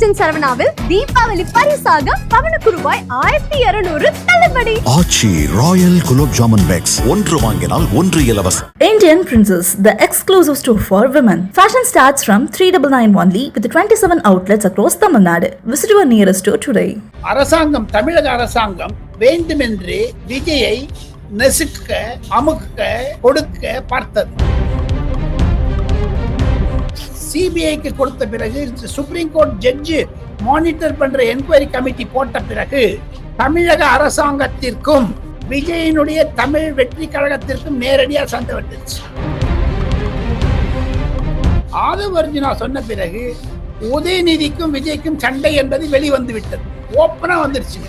ராஜன் சரவணாவில் தீபாவளி பரிசாக பவனுக்கு ரூபாய் ஆயிரத்தி இருநூறு தள்ளுபடி ஆச்சி ராயல் குலோப் ஜாமுன் பேக்ஸ் ஒன்று வாங்கினால் ஒன்று இலவசம் Indian Princess, the exclusive store for women. Fashion starts from 3991 only with 27 outlets across Tamil Nadu. Visit your nearest store today. அரசாங்கம் தமிழக அரசாங்கம் வேண்டுமென்றே விஜயை நெசுக்க அமுக்க கொடுக்க பார்த்தது சிபிஐக்கு கொடுத்த பிறகு சுப்ரீம் கோர்ட் ஜட்ஜு மானிட்டர் பண்ற என்கொயரி கமிட்டி போட்ட பிறகு தமிழக அரசாங்கத்திற்கும் விஜயனுடைய தமிழ் வெற்றி கழகத்திற்கும் நேரடியா சண்டை வந்துருச்சு. ஆதவ அர்ஜுனா சொன்ன பிறகு உதயநிதிக்கும் விஜய்க்கும் சண்டை என்பது வெளிவந்து விட்டது ஓப்பனா வந்துருச்சு.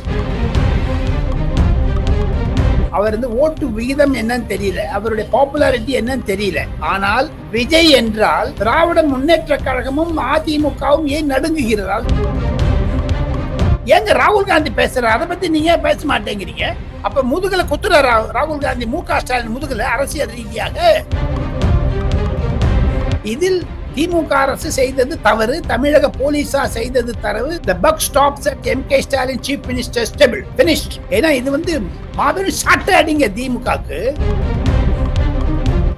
அவர் வந்து ஓட்டு விகிதம் என்னன்னு தெரியல. அவருடைய பாப்புலாரிட்டி என்னன்னு தெரியல. ஆனால் விஜய் என்றால் திராவிட முன்னேற்ற கழகமும் அதிமுகவும் ஏன் நடுங்குகிறார்? ஏங்க ராகுல் காந்தி பேசுற அதை பத்தி நீங்க ஏன் பேச மாட்டேங்கிறீங்க? அப்ப முதுகுல குத்துற ரா- ராகுல் காந்தி? மு க ஸ்டாலின் முதுகுல அரசியல் ரீதியாக? இதில் திமுக அரசு செய்தது தவறு தமிழக போலீசார் செய்தது தவறு the buck stops at M K Stalin chief minister stable finished ஏன்னா இது வந்து மாபெரும் சட்டை அடிங்க திமுகக்கு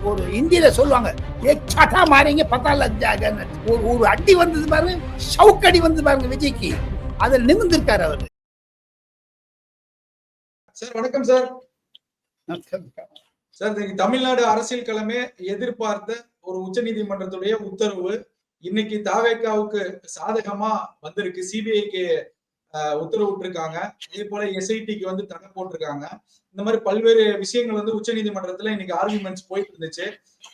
ஒரு இந்தியில சொல்லுவாங்க ஏ சட்டா மாறிங்க பத்தா லஜ்ஜாகன்னு ஒரு ஒரு அடி வந்தது பாருங்க ஷவுக்கடி வந்தது பாருங்க விஜய்க்கு. அதில் நிமிர்ந்திருக்காரு அவர். சார் வணக்கம் சார். சார் தமிழ்நாடு அரசியல் களமே எதிர்பார்த்த ஒரு உச்சநீதிமன்றத்துடைய உத்தரவு இன்னைக்கு தாவேக்காவுக்கு சாதகமா வந்திருக்கு. சிபிஐக்கு உத்தரவிட்டிருக்காங்க. அதே போல எஸ்ஐடிக்கு வந்து தடை போட்டிருக்காங்க. இந்த மாதிரி பல்வேறு விஷயங்கள் வந்து உச்ச நீதிமன்றத்துல இன்னைக்கு ஆர்குமெண்ட்ஸ் போயிட்டு இருந்துச்சு.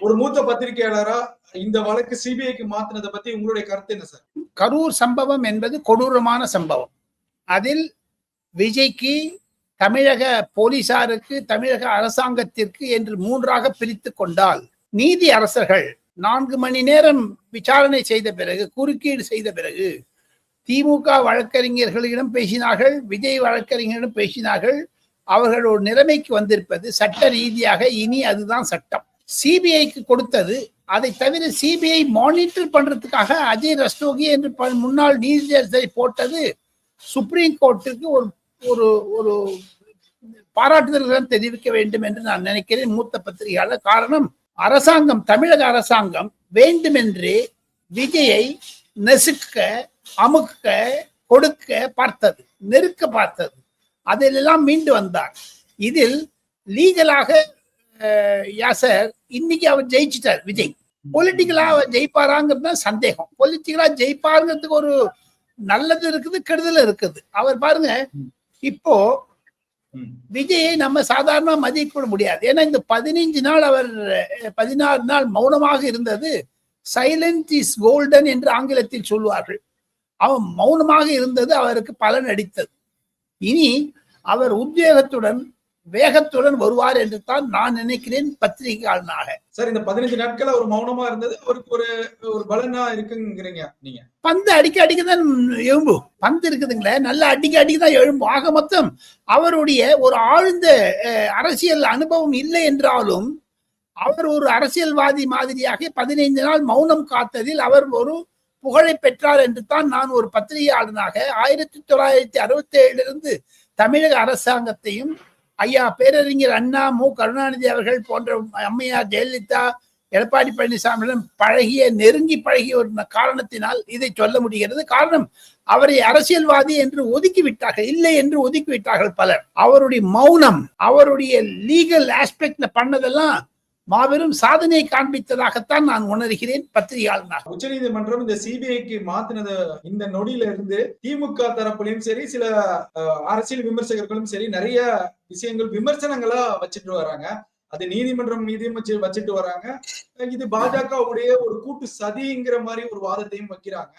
ஒரு மூத்த பத்திரிகையாளரா இந்த வழக்கு சிபிஐக்கு மாத்தினதை பத்தி உங்களுடைய கருத்து என்ன சார்? கரூர் சம்பவம் என்பது கொடூரமான சம்பவம். அதில் விஜய்க்கு தமிழக போலீசாருக்கு தமிழக அரசாங்கத்திற்கு என்று மூன்றாக பிரித்து கொண்டால் நீதி அரசர்கள் நான்கு மணி நேரம் விசாரணை செய்த பிறகு குறுக்கீடு செய்த பிறகு திமுக வழக்கறிஞர்களிடம் பேசினார்கள் விஜய் வழக்கறிஞரிடம் பேசினார்கள். அவர்கள் ஒரு நிலைமைக்கு வந்திருப்பது சட்ட ரீதியாக இனி அதுதான் சட்டம். சிபிஐக்கு கொடுத்தது அதை தவிர சிபிஐ மானிட்டர் பண்றதுக்காக அஜய் ரஸ்தோகி என்று ப- முன்னாள் நீதியரசரை போட்டது சுப்ரீம் கோர்ட்டுக்கு ஒரு ஒரு ஒரு பாராட்டுதல்கள் தெரிவிக்க வேண்டும் என்று நான் நினைக்கிறேன். மூத்த பத்திரிகையாளர் காரணம் அரசாங்கம் தமிழக அரசாங்கம் வேண்டுமென்றே விஜயை நெசுக்க அமுக்க கொடுக்க பார்த்தது நெருக்க பார்த்தது. அதிலெல்லாம் மீண்டு வந்தார். இதில் லீகலாக அஹ், யாசர் இன்னைக்கு அவர் ஜெயிச்சிட்டார் விஜய். பொலிட்டிக்கலா அவர் ஜெயிப்பாராங்கிறது தான் சந்தேகம் பொலிட்டிக்கலா ஜெயிப்பாருங்கிறதுக்கு ஒரு நல்லது இருக்குது கெடுதல் இருக்குது. அவர் பாருங்க இப்போ விஜயை நம்ம சாதாரண மதிக்க முடியாது. ஏன்னா இந்த பதினைஞ்சு நாள் அவர் பதினாறு நாள் மௌனமாக இருந்தது சைலண்ட் இஸ் கோல்டன் என்று ஆங்கிலத்தில் சொல்வார்கள். அவன் மௌனமாக இருந்தது அவருக்கு பலன் அடித்தது இனி அவர் உத்வேகத்துடன் வேகத்துடன் வருவார் என்று தான் நான் நினைக்கிறேன் பத்திரிகையாளனாக. சார் இந்த பதினஞ்சு நாட்கள் அவர் மௌனமா இருந்தது அவருக்கு ஒரு ஒரு பலனா இருக்குங்கிறீங்க நீங்க. பந்து அடிக்க அடிக்க தான் எழும்பு. பந்து இருக்குதுங்களே நல்ல அடிக்க அடிக்க தான் எழும்பும் ஆக மொத்தம் அவருடைய ஒரு ஆழ்ந்த அரசியல் அனுபவம் இல்லை என்றாலும் அவர் ஒரு அரசியல்வாதி மாதிரியாக பதினைந்து நாள் மௌனம் காத்ததில் அவர் ஒரு புகழை பெற்றார் என்று தான் நான் ஒரு பத்திரிகையாளனாக ஆயிரத்தி தொள்ளாயிரத்தி அறுபத்தி ஏழிலிருந்து தமிழக அரசாங்கத்தையும் ஐயா பேரறிஞர் அண்ணா மு. கருணாநிதி அவர்கள் போன்ற அம்மையார் ஜெயலலிதா எடப்பாடி பழனிசாமியிடம் பழகிய நெருங்கி பழகிய ஒரு காரணத்தினால் இதை சொல்ல முடிகிறது. காரணம் அவரை அரசியல்வாதி என்று ஒதுக்கிவிட்டார்கள் இல்லை என்று ஒதுக்கிவிட்டார்கள் பலர். அவருடைய மௌனம் அவருடைய லீகல் ஆஸ்பெக்ட்ல பண்ணதெல்லாம் மாபெரும் சாதனையை காண்பித்ததாகத்தான் நான் உணர்கிறேன் பத்தி உச்ச நீதிமன்றம் இந்த சிபிஐக்கு மாத்தினது இந்த நொடியில இருந்து திமுக தரப்புலயும் சரி சில அரசியல் விமர்சகர்களும் சரி நிறைய விஷயங்கள் விமர்சனங்களா வச்சுட்டு வராங்க. அது நீதிமன்றம் மீதியும் வச்சு வச்சுட்டு வராங்க. இது பாஜகவுடைய ஒரு கூட்டு சதிங்கிற மாதிரி ஒரு வாதத்தையும் வைக்கிறாங்க.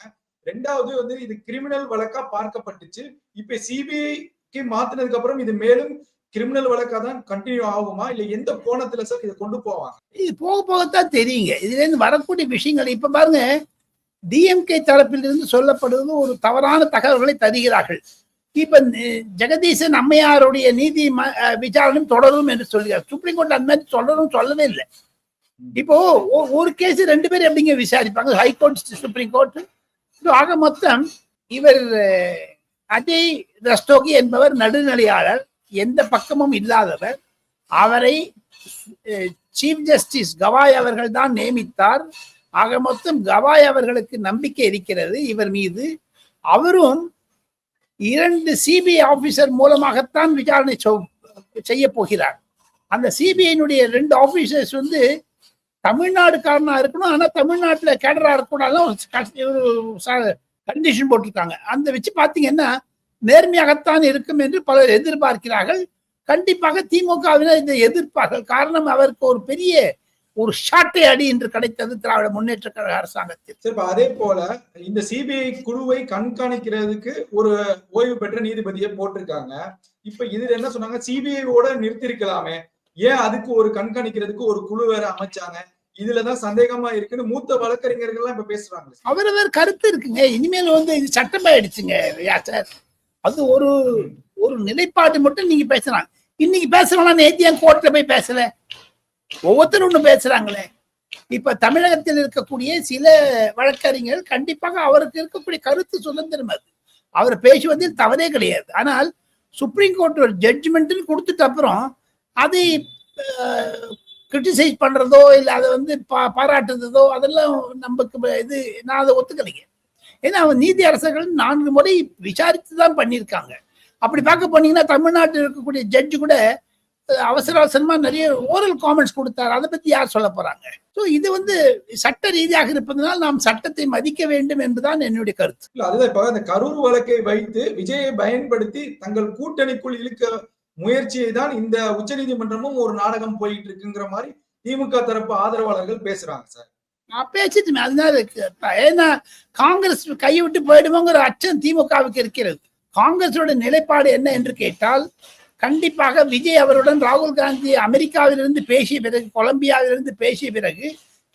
ரெண்டாவது வந்து இது கிரிமினல் வழக்கா பார்க்கப்பட்டுச்சு. இப்ப சிபிஐக்கு மாத்தினதுக்கு அப்புறம் இது மேலும் கிரிமினல் வழக்கா தான் கண்டினியூ ஆகுமா? இல்ல எந்த கோணத்துல சார் இதை கொண்டு போவாங்க? இது போக போகத்தான் தெரியுங்க. இதுல இருந்து வரக்கூடிய விஷயங்கள் இப்ப பாருங்க டிஎம்கே தரப்பிலிருந்து சொல்லப்படுவது ஒரு தவறான தகவல்களை தருகிறார்கள். இப்ப ஜெகதீசன் அம்மையாருடைய நீதி ம- விசாரணையும் தொடரும் என்று சொல்கிறார். சுப்ரீம் கோர்ட் அந்த மாதிரி தொடரும் சொல்லவே இல்லை. இப்போ ஒரு கேஸ் ரெண்டு பேரும் எப்படிங்க விசாரிப்பாங்க? ஹைகோர்ட் சுப்ரீம் கோர்ட் ஆக மொத்தம் இவர் அஜய் ரஸ்டோகி என்பவர் நடுநிலையாளர். எந்த பக்கமும் இல்லாதவர் அவரை சீஃப் ஜஸ்டிஸ் கவாய் அவர்கள் தான் நியமித்தார். ஆக மொத்தம் கவாய் அவர்களுக்கு நம்பிக்கை இருக்கிறது. இவர் மீது அவரும் இரண்டு சிபிஐ ஆபீசர் மூலமாகத்தான் விசாரணை செய்ய போகிறார். அந்த சிபிஐனுடைய ரெண்டு ஆபீசர்ஸ் வந்து தமிழ்நாடுக்காரனா இருக்கணும். ஆனா தமிழ்நாட்டுல கேடரா இருக்கணும் கண்டிஷன் போட்டிருக்காங்க. அந்த வச்சு பாத்தீங்கன்னா நேர்மையாகத்தான் இருக்கும் என்று பலர் எதிர்பார்க்கிறார்கள். கண்டிப்பாக திமுகவினர் இதை எதிர்ப்பார்கள். காரணம் அவருக்கு ஒரு பெரிய ஒரு ஷாட்டை அடி என்று கிடைத்தது திராவிட முன்னேற்ற கழக அரசாங்கத்தில். சரி அதே போல இந்த சிபிஐ குழுவை கண்காணிக்கிறதுக்கு ஒரு ஓய்வு பெற்ற நீதிபதியை போட்டிருக்காங்க. இப்ப இதுல என்ன சொன்னாங்க? சிபிஐயோட நிறுத்திருக்கலாமே. ஏன் அதுக்கு ஒரு கண்காணிக்கிறதுக்கு ஒரு குழு வேற அமைச்சாங்க? இதுலதான் சந்தேகமா இருக்குன்னு மூத்த வழக்கறிஞர்கள் எல்லாம் இப்ப பேசுறாங்க. அவரவர் கருத்து இருக்குங்க. இனிமேல் வந்து இது சட்டமாயிடுச்சுங்க. அது ஒரு ஒரு நிலைப்பாடு மட்டும் நீங்க பேசுறாங்க. இன்னைக்கு பேசுறவனா நேத்தி என் கோர்ட்ல போய் பேசல? ஒவ்வொருத்தரும் ஒண்ணு பேசுறாங்களே. இப்ப தமிழகத்தில் இருக்கக்கூடிய சில வழக்கறிஞர்கள் கண்டிப்பாக அவருக்கு இருக்கக்கூடிய கருத்து சுதந்திரம் அது. அவர் பேசுவதில் தவறே கிடையாது. ஆனால் சுப்ரீம் கோர்ட் ஒரு ஜட்ஜ்மெண்ட்னு கொடுத்துட்ட அப்புறம் அதை கிரிட்டிசைஸ் பண்றதோ இல்லை அதை வந்து பா பாராட்டுறதோ அதெல்லாம் நமக்கு இது நான் அதை ஒத்துக்கலைங்க. ஏன்னா அவன் நீதி அரசர்கள் நான்கு முறை விசாரித்து தான் பண்ணியிருக்காங்க. அப்படி பார்க்க போனீங்கன்னா தமிழ்நாட்டில் இருக்கக்கூடிய ஜட்ஜு கூட அவசர அவசரமா நிறைய ஓரல் காமெண்ட்ஸ் கொடுத்தாரு. அதை பத்தி யார் சொல்ல போறாங்க? ஸோ இது வந்து சட்ட ரீதியாக இருப்பதனால் நாம் சட்டத்தை மதிக்க வேண்டும் என்பதுதான் என்னுடைய கருத்து. இல்ல அதுதான் இப்ப அந்த கரூர் வழக்கை வைத்து விஜயை பயன்படுத்தி தங்கள் கூட்டணிக்குள் இழுக்க முயற்சியை தான் இந்த உச்சநீதிமன்றமும் ஒரு நாடகம் போயிட்டு இருக்குங்கிற மாதிரி திமுக தரப்பு ஆதரவாளர்கள் பேசுறாங்க சார். நான் பேசிட்டுமே அதனால இருக்கு. ஏன்னா காங்கிரஸ் கையை விட்டு போயிடுமோங்கிற அச்சம் திமுகவுக்கு இருக்கிறது. காங்கிரஸோட நிலைப்பாடு என்ன என்று கேட்டால் கண்டிப்பாக விஜய் அவருடன் ராகுல் காந்தி அமெரிக்காவிலிருந்து பேசிய பிறகு கொலம்பியாவிலிருந்து பேசிய பிறகு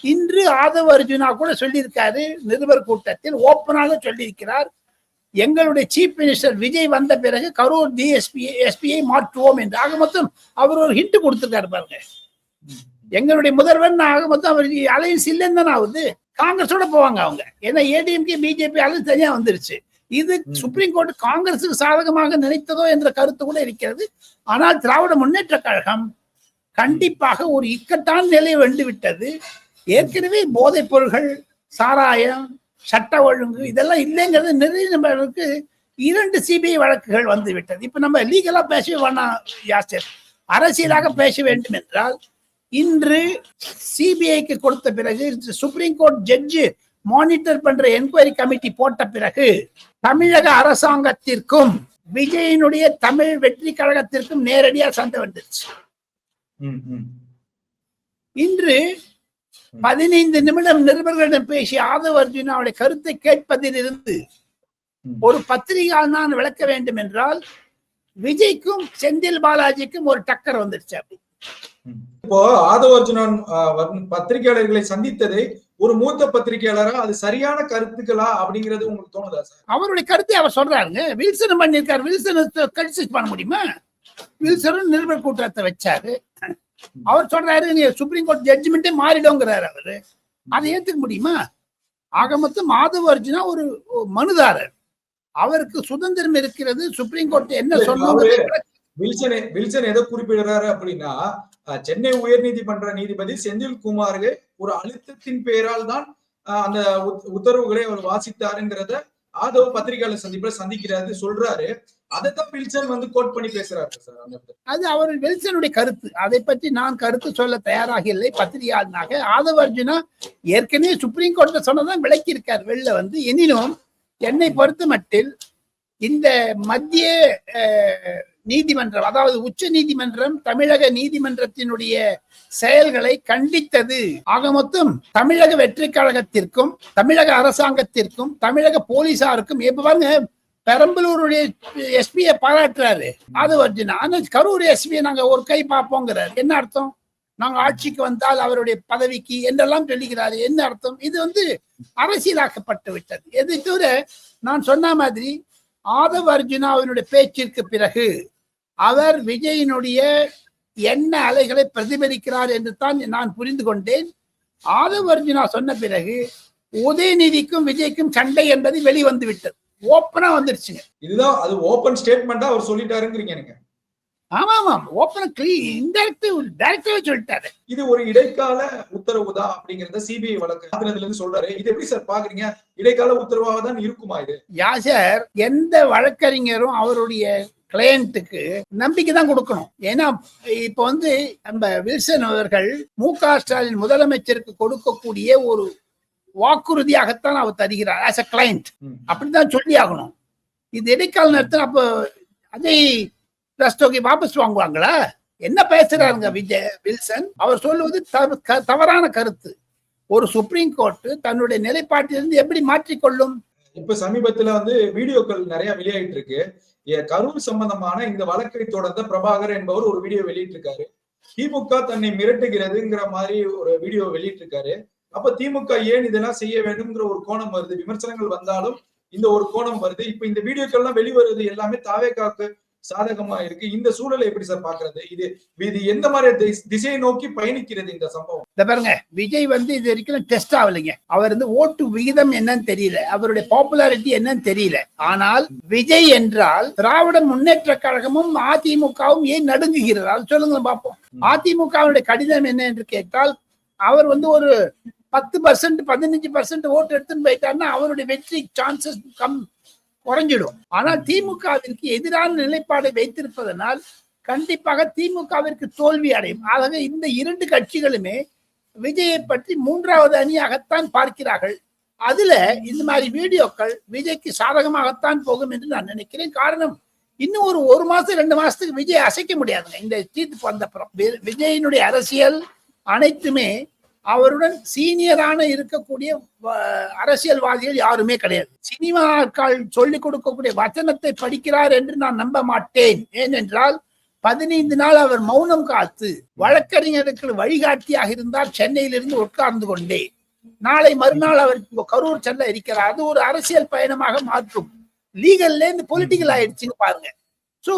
இன்று ஆதவ அர்ஜுனா கூட சொல்லியிருக்காரு நிருபர் கூட்டத்தில் ஓப்பனாக சொல்லியிருக்கிறார். எங்களுடைய சீஃப் மினிஸ்டர் விஜய் வந்த பிறகு கரூர் டிஎஸ்பி எஸ்பியை மாற்றுவோம் என்று. ஆக மொத்தம் அவர் ஒரு ஹிண்ட் கொடுத்திருக்காரு பாருங்க. எங்களுடைய முதல்வர் ஆக மொத்தம் அவர் அலையன்ஸ் இல்லைன்னு தானே ஆகுது. காங்கிரஸோட போவாங்க அவங்க. ஏன்னா ஏடிஎம்கே பிஜேபி அலையன்ஸ் தனியா வந்துருச்சு. இது. சுப்ரீம் கோர்ட் காங்கிரசுக்கு சாதகமாக நினைத்ததோ என்ற கருத்து கூட இருக்கிறது. ஆனால் திராவிட முன்னேற்ற கழகம் கண்டிப்பாக ஒரு இக்கட்டான நிலை வந்து விட்டது ஏற்கனவே போதைப் பொருள்கள் சாராயம் சட்ட ஒழுங்கு இதெல்லாம் இல்லைங்கிறது நிறைய நம்மளுக்கு இரண்டு சிபிஐ வழக்குகள் வந்து விட்டது இப்ப நம்ம லீகலா பேச வேணாம் யாசர் அரசியலாக பேச வேண்டும் என்றால் இன்று சிபிஐக்கு கொடுத்த பிறகு சுப்ரீம் கோர்ட் ஜட்ஜு மானிட்டர் பண்ற என்கொயரி கமிட்டி போட்ட பிறகு தமிழக அரசாங்கத்திற்கும் விஜயனுடைய தமிழ் வெற்றி கழகத்திற்கும் நேரடியா சண்டை வந்துருச்சு. இன்று பதினைந்து நிமிடம் நிருபர்களிடம் பேசிய ஆதவ அர்ஜுனாவுடைய கருத்தை கேட்பதிலிருந்து ம். ஒரு பத்திரிகையால் நான் விளக்க வேண்டும் என்றால் விஜய்க்கும் செந்தில் பாலாஜிக்கும் ஒரு டக்கர் வந்துருச்சு அப்படி இப்போ ஆதவ அர்ஜுனன் ஆஹ், வந்து பத்திரிகையாளர்களை சந்தித்ததை ஒரு மூத்த பத்திரிகையாளரா? அது சரியான கருத்துக்களா? அப்படிங்கிறது உங்களுக்கு தோணுதா சார்? அவருடைய கருத்தை அவர் சொல்றாருங்க. வில்சன் பண்ணியிருக்காரு. வில்சன் கன்சிஸ் பண்ண முடியுமா? வில்சனும் நிருபர் கூட்டத்தை வச்சாரு. அவர் சொல்றாரு நீ சுப்ரீம் கோர்ட் ஜட்ஜ்மெண்ட்டே மாறிடுங்கிறாரு அவரு. அதை ஏத்துக்க முடியுமா? ஆக மொத்தம் மாதவ அர்ஜுனா ஒரு மனுதாரர். அவருக்கு சுதந்திரம் இருக்கிறது. சுப்ரீம் கோர்ட் என்ன இல்ல, சொன்னாங்க வில்சன் வில்சன் எதை குறிப்பிடுறாரு அப்படின்னா சென்னை உயர்நீதிமன்ற நீதிபதி செந்தில் குமாருக்கு ஒரு அழுத்தத்தின் பெயரால் தான் அந்த உத்- உத்தரவுகளை அவர் வாசித்தாருங்கிறத ஆதவ் பத்திரிகையாளர் சந்திப்புல சந்திக்கிறாரு சொல்றாரு. அதைத்தான் வில்சன் வந்து கோட் பண்ணி பேசுறாரு சார். அந்த அது அவர் வில்சனுடைய கருத்து. அதை பற்றி நான் கருத்து சொல்ல தயாராக இல்லை. பத்திரிகையாளனாக ஆதவ அர்ஜுனா ஏற்கனவே சுப்ரீம் கோர்ட்ல சொன்னதான் விளக்கி இருக்கார் வெளில வந்து. எனினும் என்னை பொறுத்த மட்டில் இந்த மத்திய நீதிமன்றம் அதாவது உச்ச நீதிமன்றம் தமிழக நீதிமன்றத்தினுடைய செயல்களை கண்டித்தது. ஆக மொத்தம் தமிழக வெற்றி கழகத்திற்கும் தமிழக அரசாங்கத்திற்கும் தமிழக போலீசாருக்கும் இப்ப பாருங்க பெரம்பலூருடைய எஸ்பியை பாராட்டுறாரு. அது வர்ஜினா ஆனா கரூர் எஸ்பியை நாங்க ஒரு கை பார்ப்போங்கிறாரு. என்ன அர்த்தம்? நாங்க ஆட்சிக்கு வந்தால் அவருடைய பதவிக்கு என்றெல்லாம் சொல்லுகிறாரு என்ன அர்த்தம்? இது வந்து அரசியலாக்கப்பட்டு விட்டது. எது தவிர நான் சொன்ன மாதிரி ஆதவ அர்ஜுனாவினுடைய பேச்சிற்கு பிறகு அவர் விஜயினுடைய என்ன அலைகளை பிரதிபலிக்கிறார் என்று தான் நான் புரிந்து கொண்டேன். ஆதவ் அர்ஜுனா சொன்ன பிறகு உதயநிதிக்கும் விஜய்க்கும் சண்டை என்பது வெளிவந்து விட்டது ஓப்பனா வந்துருச்சுங்க. இதுதான் அது ஓபன் ஸ்டேட்மெண்டா அவர் சொல்லிட்டாருங்கிறீங்க நீங்க ஆமா ஆமா ஓப்பனா இன்டெரக்டிவ் டைரக்டாவே சொல்லிட்டாரு. இது ஒரு இடைக்கால உத்தரவு தான் அப்படிங்கறத சிபிஐ வழக்கு மாத்தினதுல இருந்து சொல்றாரு. இது எப்படி சார் பாக்குறீங்க? இடைக்கால உத்தரவாக தான் இருக்குமா இது? யாசர் எந்த வழக்கறிஞரும் அவருடைய கிளையண்ட்டுக்கு நம்பிக்கை தான் கொடுக்கணும். ஏன்னா இப்ப வந்து நம்ம வில்சன் அவர்கள் மு க ஸ்டாலின் முதலமைச்சருக்கு கொடுக்கக்கூடிய ஒரு வாக்குறுதியாகத்தான் அவர் தருகிறார் ஆஸ் அ கிளைண்ட். அப்படிதான் சொல்லி ஆகணும். இது இடைக்கால நேரத்தில் அப்போ அஜய் ரஸ்தோகி வாபஸ் வாங்குவாங்களா? என்ன பேசுறாருங்க விஜய் வில்சன்? அவர் சொல்லுவது தவறான கருத்து. ஒரு சுப்ரீம் கோர்ட் தன்னுடைய நிலைப்பாட்டிலிருந்து எப்படி மாற்றிக்கொள்ளும்? இப்ப சமீபத்துல வந்து வீடியோக்கள் நிறைய வெளியாயிட்டு இருக்கு. கரூர் சம்பந்தமான இந்த வழக்கை தொடர்ந்த பிரபாகர் என்பவர் ஒரு வீடியோ வெளியிட்டிருக்காரு. திமுக தன்னை மிரட்டுகிறதுங்கிற மாதிரி ஒரு வீடியோ வெளியிட்டிருக்காரு. அப்ப திமுக ஏன் இதெல்லாம் செய்ய வேண்டும்ங்கிற ஒரு கோணம் வருது. விமர்சனங்கள் வந்தாலும் இந்த ஒரு கோணம் வருது. இப்ப இந்த வீடியோக்கள்லாம் வெளிவருது எல்லாமே தாவேக்காக்கு சாதகமா இருக்கு. இந்த சூழலை எப்படி சார் பாக்குறது இது இது எந்த மாதிரி திசை- திசையை நோக்கி பயணிக்கிறது இந்த சம்பவம்? இந்த பாருங்க விஜய் வந்து இது வரைக்கும் டெஸ்ட் ஆகலைங்க. அவர் வந்து ஓட்டு விகிதம் என்னன்னு தெரியல. அவருடைய பாப்புலாரிட்டி என்னன்னு தெரியல. ஆனால் விஜய் என்றால் திராவிட முன்னேற்ற கழகமும் அதிமுகவும் ஏன் நடுங்குகிறது அது சொல்லுங்க பார்ப்போம். அதிமுகவுடைய கடிதம் என்ன என்று கேட்டால் அவர் வந்து ஒரு பத்து பர்சன்ட் பதினஞ்சு பர்சன்ட் ஓட்டு எடுத்துன்னு போயிட்டாருன்னா அவருடைய வெற்றி சான்சஸ் கம் குறைஞ்சிடும். ஆனால் திமுகவிற்கு எதிரான நிலைப்பாடை வைத்திருப்பதனால் கண்டிப்பாக திமுகவிற்கு தோல்வி அடையும். ஆகவே இந்த இரண்டு கட்சிகளுமே விஜயை பற்றி மூன்றாவது அணியாகத்தான் பார்க்கிறார்கள். அதுல இந்த மாதிரி வீடியோக்கள் விஜய்க்கு சாதகமாகத்தான் போகும் என்று நான் நினைக்கிறேன். காரணம் இன்னும் ஒரு ஒரு மாசம் ரெண்டு மாசத்துக்கு விஜய் அசைக்க முடியாதுங்க. இந்த தீர்ப்பு வந்தப்புறம். விஜயினுடைய அரசியல் அனைத்துமே அவருடன் சீனியரான இருக்கக்கூடிய அரசியல்வாதிகள் யாருமே கிடையாது. சினிமாக்கள் சொல்லிக் கொடுக்கக்கூடிய வச்சனத்தை படிக்கிறார் என்று நான் நம்ப மாட்டேன். ஏனென்றால் பதினைந்து நாள் அவர் மௌனம் காத்து வழக்கறிஞருக்கு வழிகாட்டியாக இருந்தார் சென்னையிலிருந்து உட்கார்ந்து கொண்டே. நாளை மறுநாள் அவர் கரூர் செல்ல இருக்கிறார். அது ஒரு அரசியல் பயணமாக மாற்றும். லீகல்ல இருந்து பொலிட்டிக்கல் ஆயிடுச்சுன்னு பாருங்க. சோ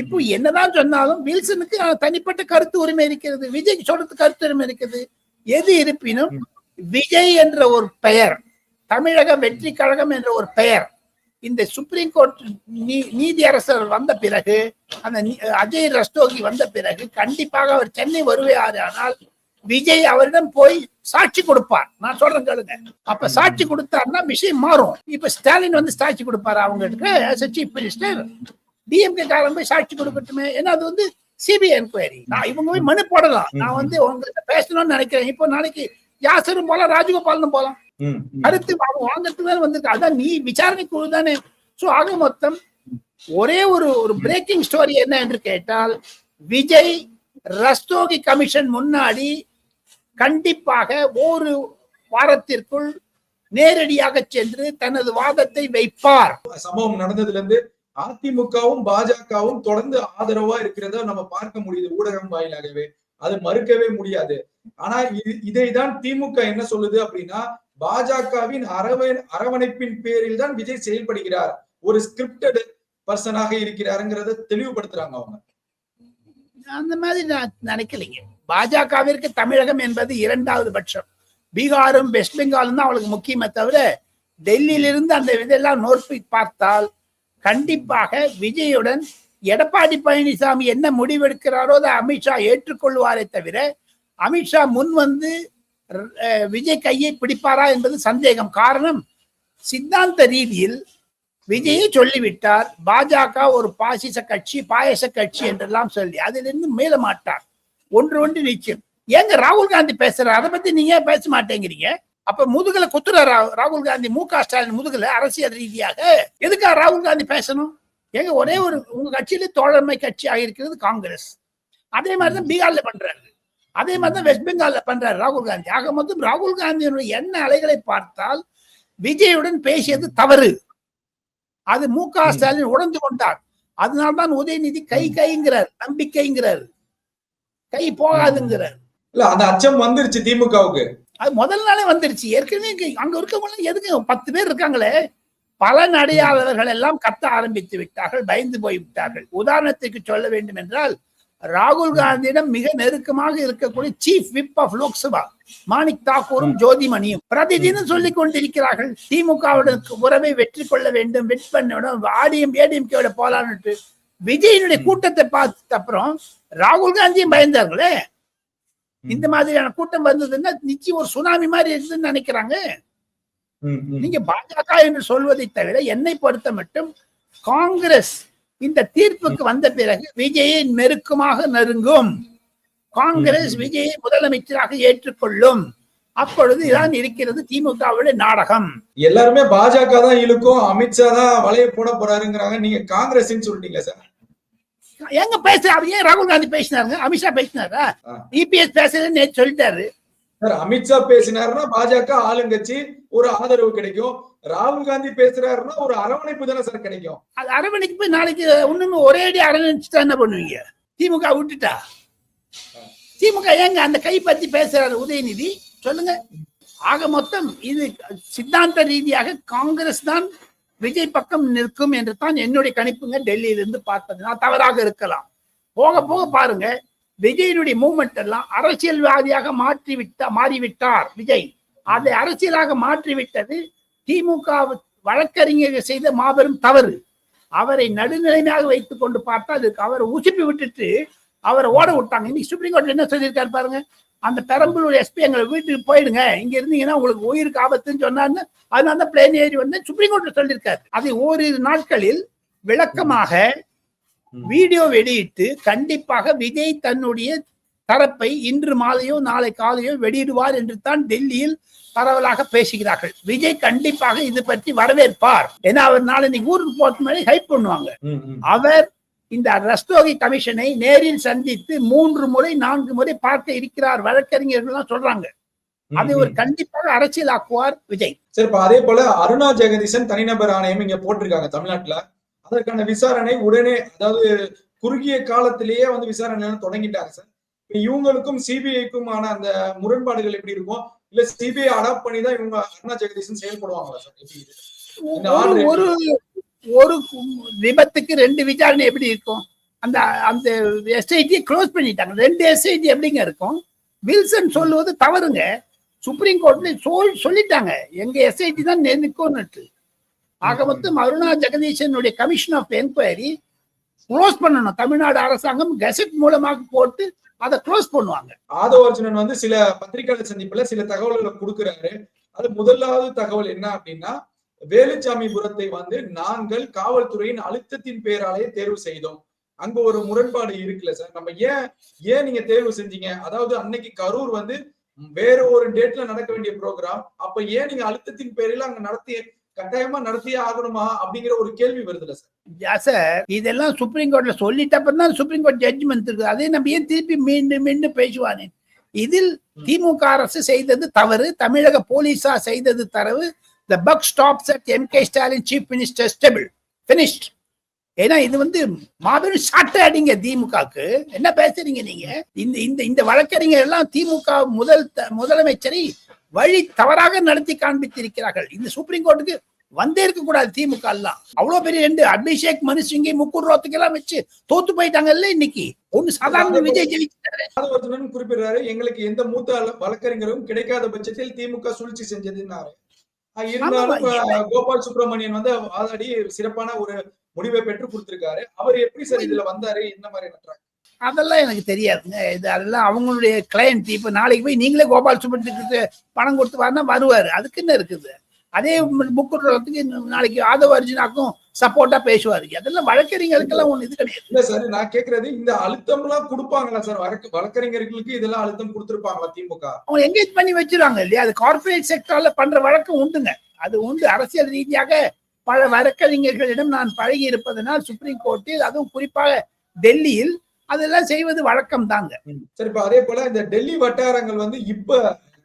இப்போ என்னதான் சொன்னாலும் வில்சனுக்கு தனிப்பட்ட கருத்து உரிமை இருக்கிறது. விஜய்க்கு சொல்றது கருத்து உரிமை இருக்குது. எது இருப்பினும் விஜய் என்ற ஒரு பெயர் தமிழக வெற்றி கழகம் என்ற ஒரு பெயர் இந்த சுப்ரீம் கோர்ட் நீதியரசர் வந்த பிறகு அந்த அஜய் ரஸ்தோகி வந்த பிறகு கண்டிப்பாக அவர் சென்னை வருவார். ஆனால் விஜய் அவரிடம் போய் சாட்சி கொடுப்பார். நான் சொல்றேன் கேளுங்க. அப்ப சாட்சி கொடுத்தாருன்னா விஷயம் மாறும். இப்ப ஸ்டாலின் வந்து சாட்சி கொடுப்பாரு அவங்களுக்கு சீஃப் மினிஸ்டர் டிஎம்கே காரன் போய் சாட்சி கொடுக்கட்டுமே. ஏன்னா அது வந்து சிபிஐ என்கொயரி நான் இவங்க போய் மனு போடலாம். நான் வந்து உங்ககிட்ட பேசணும்னு நினைக்கிறேன். இப்போ நாளைக்கு யாசரும் போலாம் ராஜகோபாலனும் போலாம். அவங்க வாங்கறதுக்கு தானே வந்திருக்கு. அதான் நீ விசாரணை குழு தானே. சோ ஆக மொத்தம் ஒரே ஒரு ஒரு பிரேக்கிங் ஸ்டோரி என்ன என்று கேட்டால் விஜய் ரஸ்தோகி கமிஷன் முன்னாடி கண்டிப்பாக ஒரு வாரத்திற்குள் நேரடியாக சென்று தனது வாதத்தை வைப்பார். சம்பவம் நடந்ததுல இருந்து அதிமுகவும் பாஜகவும் தொடர்ந்து ஆதரவா இருக்கிறத நம்ம பார்க்க முடியுது ஊடகம் வாயிலாகவே. அது மறுக்கவே முடியாது. ஆனா இது இதைதான் திமுக என்ன சொல்லுது அப்படின்னா பாஜகவின் அரவ அரவணைப்பின் பேரில் தான் விஜய் செயல்படுகிறார். ஒரு ஸ்கிரிப்டட் பர்சனாக இருக்கிறாருங்கிறத தெளிவுபடுத்துறாங்க அவங்க. அந்த மாதிரி நான் நினைக்கலைங்க. பாஜகவிற்கு தமிழகம் என்பது இரண்டாவது பட்சம். பீகாரும் வெஸ்ட் பெங்காலும் தான் அவளுக்கு முக்கியமே தவிர டெல்லியிலிருந்து அந்த இதெல்லாம் நோக்கி பார்த்தால் கண்டிப்பாக விஜயுடன் எடப்பாடி பழனிசாமி என்ன முடிவெடுக்கிறாரோ அதை அமித்ஷா ஏற்றுக்கொள்வாரே தவிர அமித்ஷா முன் வந்து விஜய் கையை பிடிப்பாரா என்பது சந்தேகம். காரணம் சித்தாந்த ரீதியில் விஜயை சொல்லிவிட்டார் பாஜக ஒரு பாசிச கட்சி பாயச கட்சி என்றெல்லாம் சொல்லி அதிலிருந்து மேல மாட்டார். ஒன்று ஒன்று நிச்சயம். ஏங்க ராகுல் காந்தி பேசுறாரு? அதை பத்தி நீங்க ஏன் பேச மாட்டேங்கிறீங்க? அப்ப முதுகுல குத்துற ரா- ராகுல் காந்தி மு க ஸ்டாலின் முதுகுல அரசியல் ரீதியாக. எதுக்கா ராகுல் காந்தி பேசணும்? ஏங்க ஒரே ஒரு உங்க கட்சியில தோழமை கட்சி ஆகியிருக்கிறது காங்கிரஸ். அதே மாதிரி தான் பீகார்ல பண்றாரு. அதே மாதிரி தான் வெஸ்ட் பெங்கால்ல பண்றாரு ராகுல் காந்தி. ஆக மொத்தம் ராகுல் காந்தியினுடைய எண்ண அலைகளை பார்த்தால் விஜயுடன் பேசியது தவறு. அது மு க ஸ்டாலின் உணர்ந்து கொண்டார். அதனால்தான் உதயநிதி கை கைங்கிறார் நம்பிக்கைங்கிறார். கை போகாதுங்கிறார். இல்ல அந்த அச்சம் வந்துருச்சு திமுகவுக்கு. அது முதல் நாளே வந்துருச்சு. ஏற்கனவே அங்க இருக்கவங்க எதுக்கு? பத்து பேர் இருக்காங்களே. பலன் அடையாதவர்கள் எல்லாம் கத்த ஆரம்பித்து விட்டார்கள் பயந்து போய் விட்டார்கள். உதாரணத்துக்கு சொல்ல வேண்டும் என்றால் ராகுல் காந்தியிடம் மிக நெருக்கமாக இருக்கக்கூடிய chief whip of Lok Sabha Manik தாக்கூரும் ஜோதிமணியும் பிரதிதினம் சொல்லிக் கொண்டிருக்கிறார்கள். திமுகவுடன் உறவை வெற்றி கொள்ள வேண்டும் வெற்றி பண்ண ஆடியும் ஏடிஎம்கேவோட போலான்னுட்டு. விஜயனுடைய கூட்டத்தை பார்த்த அப்புறம் ராகுல் காந்தியும் பயந்தார்களே. இந்த மாதிரியான கூட்டம் வந்ததுன்னா நிச்சயம் ஒரு சுனாமி மாதிரி இருக்குதுன்னு நினைக்கிறாங்க. நீங்க பாஜக என்று சொல்வதை தவிர என்னை பொறுத்த மட்டும் காங்கிரஸ் இந்த தீர்ப்புக்கு வந்த பிறகு விஜயை நெருக்கமாக நெருங்கும். காங்கிரஸ் விஜயை முதலமைச்சராக ஏற்றுக்கொள்ளும். அப்பொழுது இதான் இருக்கிறது திமுகவுடைய நாடகம். எல்லாருமே பாஜக தான் இழுக்கும் அமித்ஷா தான் வலைய போட போறாருங்கிறாங்க. நீங்க காங்கிரஸ் சொல்லிட்டீங்க சார்? எங்க பேசுற? ஏன் ராகுல் காந்தி பேசினாருங்க? அமித்ஷா பேசினாரா. இபிஎஸ் பேசுறேன்னு சொல்லிட்டாரு. சார் அமித்ஷா பேசினாருன்னா பாஜக ஆளுங்கட்சி ஒரு ஆதரவு கிடைக்கும். ராகுல் காந்தி பேசுறாருன்னா ஒரு அரவணைப்பு தானே சார் கிடைக்கும். அது அரவணைக்கு போய் நாளைக்கு ஒண்ணுமே ஒரே அடி அரவணைச்சுட்டா என்ன பண்ணுவீங்க? திமுக விட்டுட்டா? திமுக ஏங்க அந்த கை பத்தி பேசுறாரு உதயநிதி? சொல்லுங்க. ஆக மொத்தம் இது சித்தாந்த ரீதியாக காங்கிரஸ் தான் விஜய் பக்கம் நிற்கும் என்று தான் என்னுடைய கணிப்புங்க டெல்லியிலிருந்து பார்த்தது. நான் தவறாக இருக்கலாம். போக போக பாருங்க விஜயனுடைய மூமெண்ட் எல்லாம் அரசியல்வாதியாக மாற்றி விட்ட மாறிவிட்டார் விஜய். அதை அரசியலாக மாற்றிவிட்டது திமுக வழக்கறிஞர்கள் செய்த மாபெரும் தவறு. அவரை நடுநிலைமையாக வைத்துக் கொண்டு பார்த்தா அதுக்கு அவரை உசுப்பி விட்டுட்டு அவரை ஓட விட்டாங்க. இன்னைக்கு சுப்ரீம் கோர்ட்ல என்ன சொல்லியிருக்காரு பாருங்க? அந்த பெரம்பலூர் எஸ்பி எங்களை வீட்டுக்கு போயிடுங்க. இங்க இருந்தீங்கன்னா உங்களுக்கு உயிருக்கு ஆபத்துன்னு சொன்னாருன்னு அதனால தான் பிளேன் ஏறி வந்து சுப்ரீம் கோர்ட்ல சொல்லியிருக்காரு. அதை ஓரிரு நாட்களில் விளக்கமாக வீடியோ வெளியிட்டு கண்டிப்பாக விஜய் தன்னுடைய தரப்பை இன்று மாலையோ நாளை காலையோ வெளியிடுவார் என்று தான் டெல்லியில் பரவலாக பேசுகிறார்கள். விஜய் கண்டிப்பாக இது பற்றி வரவேற்பார். ஏன்னா அவர் நாளை இன்னைக்கு ஊருக்கு போறது மாதிரி ஹைப் பண்ணுவாங்க. அவர் இந்த ரஸ்தோகி கமிஷனை நேரில் சந்தித்து மூன்று முறை நான்கு முறை பார்க்க இருக்கிறார் வழக்கறிஞர்கள் எல்லாம் சொல்றாங்க அதை ஒரு கண்டிப்பாக அரசியலாக்குவார் விஜய். சரி அதே போல அருணா ஜெகதீசன் தனிநபர் ஆணையம் இங்க போட்டிருக்காங்க தமிழ்நாட்டுல. அதற்கான விசாரணை உடனே அதாவது குறுகிய காலத்திலேயே வந்து விசாரணை தொடங்கிட்டாங்க சார். இப்ப இவங்களுக்கும் சிபிஐக்குமான அந்த முரண்பாடுகள் எப்படி இருக்கும்? இல்ல சிபிஐ அடாப்ட் பண்ணி தான் இவங்க அருணா ஜெகதீசன் செயல்படுவாங்களா சார்? எப்படி ஒரு ஒரு விபத்துக்கு ரெண்டு விசாரணை எப்படி இருக்கும்? அந்த அந்த எஸ்ஐடி க்ளோஸ் பண்ணிட்டாங்க. ரெண்டு எஸ்ஐடி எப்படிங்க இருக்கும்? வில்சன் சொல்லுவது தவறுங்க. சுப்ரீம் கோர்ட்ல சொல் சொல்லிட்டாங்க. எங்க எஸ்ஐடி தான் நிற்கும்னுட்டு. ஆக மொத்தம் அருணா ஜெகதீசனுடைய கமிஷன் ஆஃப் என்கொயரி க்ளோஸ் பண்ணணும். தமிழ்நாடு அரசாங்கம் கெசட் மூலமாக போட்டு அதை க்ளோஸ் பண்ணுவாங்க. ஆதவர்ஜுனன் வந்து சில பத்திரிகையாளர் சந்திப்புல சில தகவல்களை கொடுக்குறாரு. அது முதலாவது தகவல் என்ன அப்படின்னா வேலுச்சாமிபுரத்தை வந்து நாங்கள் காவல்துறையின் அழுத்தத்தின் பேராலே தேர்வு செய்தோம். அங்க ஒரு முரண்பாடு இருக்குல்ல சார்? நம்ம ஏன் ஏன் நீங்க தேர்வு செஞ்சீங்க? அதாவது அன்னைக்கு கரூர் வந்து வேற ஒரு டேட்ல நடக்க வேண்டிய ப்ரோக்ராம் அப்ப ஏன் நீங்க அழுத்தத்தின் பேரில் அங்க நடத்திய கட்டாயமா நடத்தியே ஆகணுமா? அப்படிங்கிற ஒரு கேள்வி வருதுல்ல சார். சார் இதெல்லாம் சுப்ரீம் கோர்ட்ல சொல்லிட்டப்ப தான் சுப்ரீம் கோர்ட் ஜட்ஜ்மெண்ட் இருக்குது. அதே நம்ம ஏன் திருப்பி மீண்டும் மீண்டும் பேசுவானே? இதில் திமுக அரசு செய்தது தவறு தமிழக போலீசார் செய்தது தரவு the buck stops at M K Stalin chief minister stable finished ஏன்னா இது வந்து மாபெரும் சாட்டை அடிங்க திமுகக்கு என்ன பேசுறீங்க நீங்க இந்த இந்த இந்த வழக்கறிஞர் எல்லாம் திமுக முதல் முதலமைச்சரை வழி தவறாக நடத்தி காண்பித்திருக்கிறார்கள் இந்த சுப்ரீம் கோர்ட்டுக்கு வந்தே இருக்க கூடாது திமுக எல்லாம் அவ்வளவு பெரிய ரெண்டு அபிஷேக் மனு சிங்கை முக்கூர் ரோத்துக்கு எல்லாம் வச்சு தோத்து போயிட்டாங்கல்ல இன்னைக்கு ஒண்ணு சாதாரண விஜய் ஆதவர்ஜுனன் குறிப்பிடுறாரு எங்களுக்கு எந்த மூத்த வழக்கறிஞரும் கிடைக்காத பட்சத்தில் திமுக சூழ்ச்சி செஞ்சதுன்னாரு இருந்தாலும் கோபால் சுப்பிரமணியன் வந்து ஆல்ரெடி சிறப்பான ஒரு முடிவை பெற்று கொடுத்திருக்காரு. அவர் எப்படி சார் இதுல வந்தாரு? என்ன மாதிரி நட்டுறாங்க அதெல்லாம் எனக்கு தெரியாதுங்க. இது அதெல்லாம் அவங்களுடைய கிளையண்ட் இப்ப நாளைக்கு போய் நீங்களே கோபால் சுப்பிரமணியத்துக்கு பணம் கொடுத்து வரனா வருவாரு. அதுக்கு என்ன இருக்குது? அதே முக்குறதுக்கு நாளைக்கு ஆதவ அர்ஜுனாக்கும் சப்போர்ட்டா பேசுவாரு. அதெல்லாம் வழக்கறிஞருக்கெல்லாம் ஒண்ணு இது கிடையாது. இல்ல சார் நான் கேக்குறது இந்த அழுத்தம் எல்லாம் கொடுப்பாங்களா சார்? வழக்கு வழக்கறிஞர்களுக்கு இதெல்லாம் அழுத்தம் கொடுத்திருப்பாங்களா திமுக? அவங்க என்கேஜ் பண்ணி வச்சிருவாங்க இல்லையா? அது கார்ப்பரேட் செக்டர்ல பண்ற வழக்கம் உண்டுங்க. அது உண்டு. அரசியல் ரீதியாக பல வழக்கறிஞர்களிடம் நான் பழகி இருப்பதனால் சுப்ரீம் கோர்ட்டில் அதுவும் குறிப்பாக டெல்லியில் அதெல்லாம் செய்வது வழக்கம் தாங்க. சரி இப்ப அதே போல இந்த டெல்லி வட்டாரங்கள் வந்து இப்ப